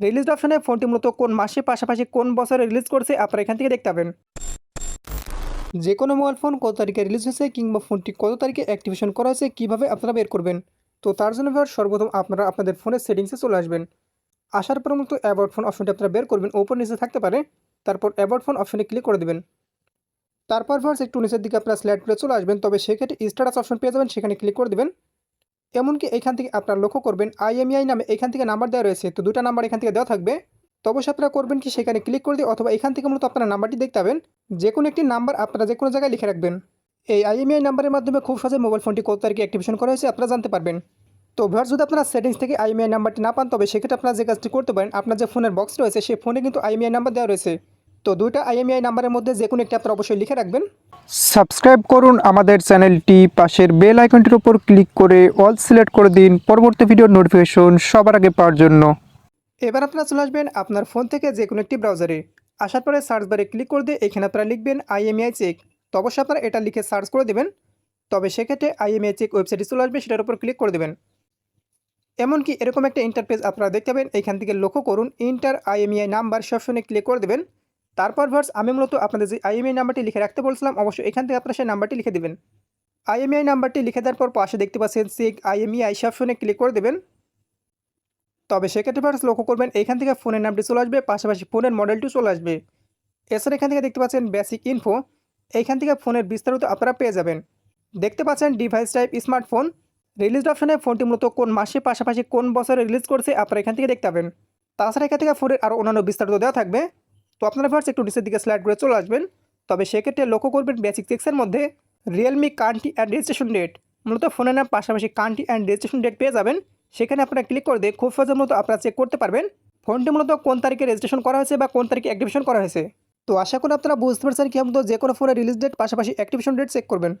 Release অপশনে ফোনটি মূলত কোন মাসে, পাশাপাশি কোন বছরে রিলিজ করছে, আপনারা এখান থেকে দেখতে পাবেন। যে কোনো মোবাইল ফোন কত তারিখে রিলিজ হয়েছে, কিংবা ফোনটি কত তারিখে অ্যাক্টিভেশন করা হয়েছে, কীভাবে আপনারা বের করবেন? তো তার জন্য এবার সর্বপ্রথম আপনারা আপনাদের ফোনের সেটিংসে চলে আসবেন। আসার পর মতো অ্যাবাউট ফোন অপশনটি আপনারা বের করবেন ওপর নিচে থাকতে পারে, তারপর অ্যাবাউট ফোন অপশনে ক্লিক করে দেবেন। তারপর ভার্স একটু নিচের দিকে আপনারা স্ল্যাট করে চলে আসবেন, তবে সেক্ষেত্রে স্ট্যাটাস অপশন পেয়ে যাবেন, সেখানে ক্লিক করে দেবেন। এমনকি এখান থেকে আপনারা লক্ষ্য করবেন, আইএমইআই নামে এখান থেকে নাম্বার দেওয়া রয়েছে। তো দুটো নাম্বার এখান থেকে দেওয়া থাকবে। তবে আপনারা করবেন কি, সেখানে ক্লিক করে দিয়ে অথবা এখান থেকে মূলত আপনারা নাম্বারটি দেখতে পাবেন। যে কোনো একটি নাম্বার আপনারা যে কোনো জায়গায় লিখে রাখবেন। এই আইএমইআই নাম্বারের মাধ্যমে খুব সহজে মোবাইল ফোনটি কত তারিখে অ্যাক্টিভেশন করা হয়েছে, আপনারা জানতে পারবেন। তো ভার যদি আপনারা সেটিংস থেকে আইএমআই নাম্বারটি না পান, তবে সেক্ষেত্রে আপনারা যে কাজটি করতে পারেন, আপনার যে ফোনের বক্স রয়েছে, সেই ফোনে কিন্তু আইএমআই নাম্বার দেওয়া রয়েছে। তো দুইটা আইএমআই নাম্বারের মধ্যে যে কোনো একটি আপনারা অবশ্যই লিখে রাখবেন। সাবস্ক্রাইব করুন আমাদের চ্যানেলটি পাশের বেল আইকনটির উপর ক্লিক করে অল সিলেক্ট করে দিন পরবর্তী ভিডিওর নোটিফিকেশন সবার আগে পাওয়ার জন্য। এবার আপনারা চলে আসবেন আপনার ফোন থেকে যে কোনো একটি ব্রাউজারে আসার পরে সার্চ বারে ক্লিক করে দিয়ে এখানে আপনারা লিখবেন আইএমআই চেক তো অবশ্যই আপনারা এটা লিখে সার্চ করে দেবেন। তবে সেক্ষেত্রে আইএমআই চেক ওয়েবসাইটে চলে আসবে সেটার উপর ক্লিক করে দেবেন। এমনকি এরকম একটা ইন্টারপেজ আপনারা দেখতে পাবেন এখান থেকে লক্ষ্য করুন ইন্টার আইএমইআই নাম্বার সবসময় ক্লিক করে দেবেন। তারপর ভার্স আমি মূলত আপনাদের যে আইএমআই নাম্বারটি লিখে রাখতে বলছিলাম, অবশ্যই এখান থেকে আপনারা সেই নাম্বারটি লিখে দেবেন। আইএমআই নাম্বারটি লিখে দেওয়ার পর পাশে দেখতে পাচ্ছেন চেক আইএমইআই সবসময় ক্লিক করে দেবেন। তবে সেক্ষেত্রে ভার্স লক্ষ্য করবেন এখান থেকে ফোনের নামটি চলে আসবে, পাশাপাশি ফোনের মডেলটিও চলে আসবে। এছাড়া এখান থেকে দেখতে পাচ্ছেন বেসিক ইনফো এইখান থেকে ফোনের বিস্তারিত আপনারা পেয়ে যাবেন। দেখতে পাচ্ছেন ডিভাইস টাইপ স্মার্টফোন রিলিজ অপশনে ফোনটি মূলত কোন মাসে, পাশাপাশি কোন বছরে রিলিজ করছে আপনারা এখান থেকে দেখতে পাবেন। তাছাড়া এখান থেকে ফোনের আরও অন্যান্য বিস্তারিত দেওয়া থাকবে। তো আপনারা ভার্স একটু নিচের দিকে স্লাইড করে চলে আসবেন। তবে সেক্ষেত্রে লক্ষ্য করবেন বেসিক চেক্সের মধ্যে Realme country and registration date মূলত ফোনের নাম, পাশাপাশি কান্ট্রি অ্যান্ড রেজিস্ট্রেশন ডেট পেয়ে যাবেন। সেখানে আপনারা ক্লিক করে দিয়ে খুব সহজের মতো আপনারা চেক করতে পারবেন। ফোনটি মূলত কোন তারিখে রেজিস্ট্রেশন করা হয়েছে বা কোন তারিখে অ্যাক্টিভেশন করা হয়েছে। তো আশা করি আপনারা বুঝতে পারছেন কি যে কোনো ফোনের রিলিজ ডেট পাশাপাশি অ্যাক্টিভেশন ডেট চেক করবেন।